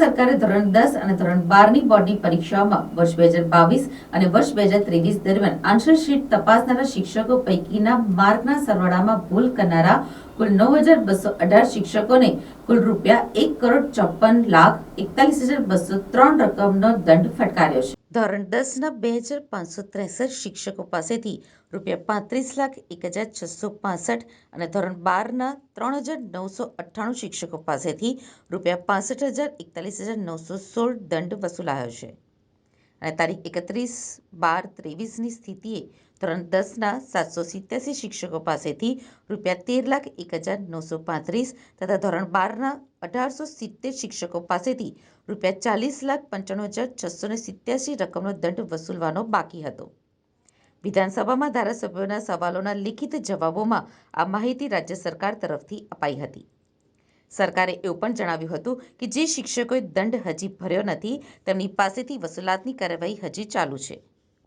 સરકારે ધોરણ દસ અને ધોરણ બારની બોર્ડની પરીક્ષાઓમાં વર્ષ બે હજાર બાવીસ અને વર્ષ બે હજાર ત્રેવીસ દરમિયાન આન્સર શીટ તપાસનારા શિક્ષકો પૈકીના માર્કના સરવાળામાં ભૂલ કરનારા કુલ નવ હજાર બસો અઢાર શિક્ષકોને કુલ રૂપિયા એક કરોડ ચોપન લાખ એકતાલીસ હજાર બસો ત્રણ રકમનો દંડ ફટકાર્યો છે. ધોરણ દસના બે હજાર પાંચસો ત્રેસઠ શિક્ષકો પાસેથી રૂપિયા પાંત્રીસ લાખ એક હજાર છસો પાસઠ અને ધોરણ બારના ત્રણ હજાર નવસો અઠ્ઠાણું શિક્ષકો પાસેથી રૂપિયા પાસઠ હજાર એકતાલીસ હજાર નવસો સોળ દંડ વસૂલાયો છે. અને તારીખ એકત્રીસ બાર ત્રેવીસની સ્થિતિએ ધોરણ દસના સાતસો સિત્યાસી શિક્ષકો પાસેથી રૂપિયા તેર લાખ એક હજાર નવસો પાંત્રીસ તથા ધોરણ બારના અઢારસો સિત્તેર શિક્ષકો પાસેથી રૂપિયા ચાલીસ લાખ પંચાણું હજાર છસો ને સિત્યાસી રકમનો દંડ વસૂલવાનો બાકી હતો. વિધાનસભામાં ધારાસભ્યોના સવાલોના લિખિત જવાબોમાં આ માહિતી રાજ્ય સરકાર તરફથી અપાઈ હતી. સરકારે એવું પણ જણાવ્યું હતું કે જે શિક્ષકોએ દંડ હજી ભર્યો નથી, તેમની પાસેથી વસૂલાતની કાર્યવાહી હજી ચાલુ છે.